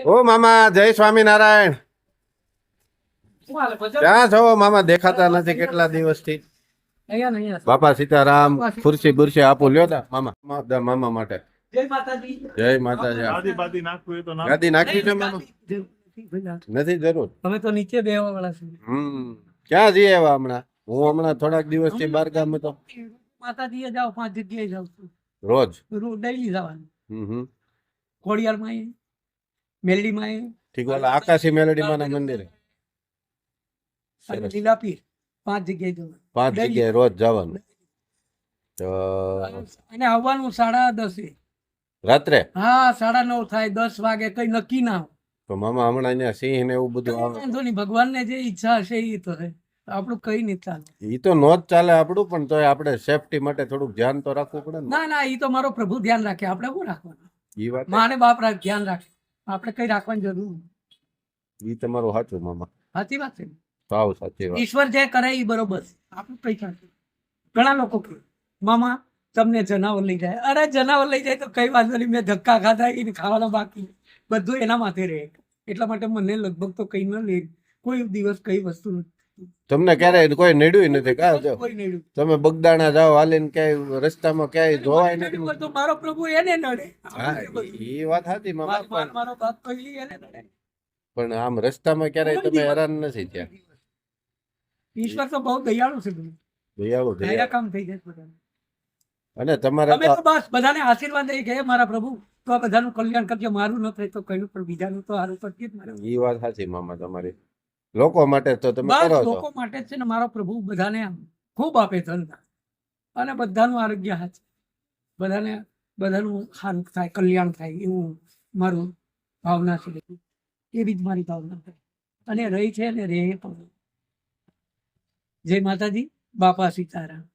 ઓ મામા જય સ્વામિનારાયણ. ક્યાં છો? મામા દેખાતા નથી કેટલા દિવસથી? બાપા સીતારામ ખુરશી બુરશી આપું લ્યો તા મામા. મામા મામા માટે. જય માતાજી. જય માતાજી. ગાદી નાખ. છે મામા? નથી જરૂર. તમે તો નીચે બેવા વાળા છો. હમ. ક્યાં જઈએ એવા હમણાં? હું હમણાં થોડાક દિવસથી બાર ગામ હતો. માતાજીએ જાઓ પાંચ જગ્યાએ જાઉં છું. રોજ? રોજ ડેલી જવાનું. હમ હમ. ખોડિયારમાં ઠીક ઓલા આકાશી મેલડી માં મંદિરે. પાંચ જગ્યાએ જવાનું. પાંચ જગ્યાએ રોજ જવાનું. અને આવવાનું સાડા દસે. રાત્રે? હા સાડા નવ થાય દસ વાગે કઈ નક્કી ના તો મામા હમણાં અહીંયા સિંહ ને એવું બધું આવે. વાંધો નહીં ભગવાનને જે ઈચ્છા હશે એ તો આપણું કઈ નહીં ચાલે. એ તો નો જ ચાલે આપણું પણ તોય આપણે સેફટી માટે થોડુંક ધ્યાન તો રાખવું પડે ના. ના એ તો મારો પ્રભુ ધ્યાન રાખે આપણે શું રાખવાનું? માને બાપ ધ્યાન રાખે. આપણે કઈ રાખવાની જરૂર. ઈ તમારું સાચું મામા. સાચી વાત છે સાવ સાચી વાત. ઈશ્વર જે કરે એ બરોબર આપણે કાંઈ. ઘણા લોકો કે મામા તમને જનાવર લઈ જાય. અરે જનાવર લઈ જાય તો કઈ વાંધો નહીં મેં ધક્કા ખાધા એને ખાવાના બાકી બધું એના માથે રહે. એટલા માટે મને લગભગ તો કઈ ન લે. કોઈ દિવસ કઈ વસ્તુ નથી તમને ક્યારેય કોઈ નડ્યું નથી કા જો તમે બગદાણા જાઓ હાલીને ક્યાંય રસ્તામાં ક્યાંય જોવાય નથી. તો મારો પ્રભુ એને નડે. હા એ વાત હતી મામા મારો- બાપ. પહેલી એને નડે. પણ આમ રસ્તામાં ક્યારેય તમે હેરાન નથી ત્યાં ઈશ્વર તો બહુ દયાળુ છે દયાળુ દયા કામ થઈ જાય બધાને. અને તમારે અમે તો બસ બધાને આશીર્વાદ દઈ કે મારા પ્રભુ તો આ બધાનું કલ્યાણ કરજો. મારું ન થાય તો કયું પણ બીજાનું તો સારું કરજે જ મારે એ વાત સાચી મામા તમારી. લોકો માટે તો તમે કરો છો. લોકો માટે છે ને મારો પ્રભુ બધાને ખૂબ આપે ધનતા અને બધાનું આરોગ્ય હાથ બધાને બધાનું સારું થાય કલ્યાણ થાય એવું મારું ભાવના છે. એવી જ મારી ભાવના છે. અને રહી છે અને રહે પણ. જય માતાજી બાપા સીતારામ.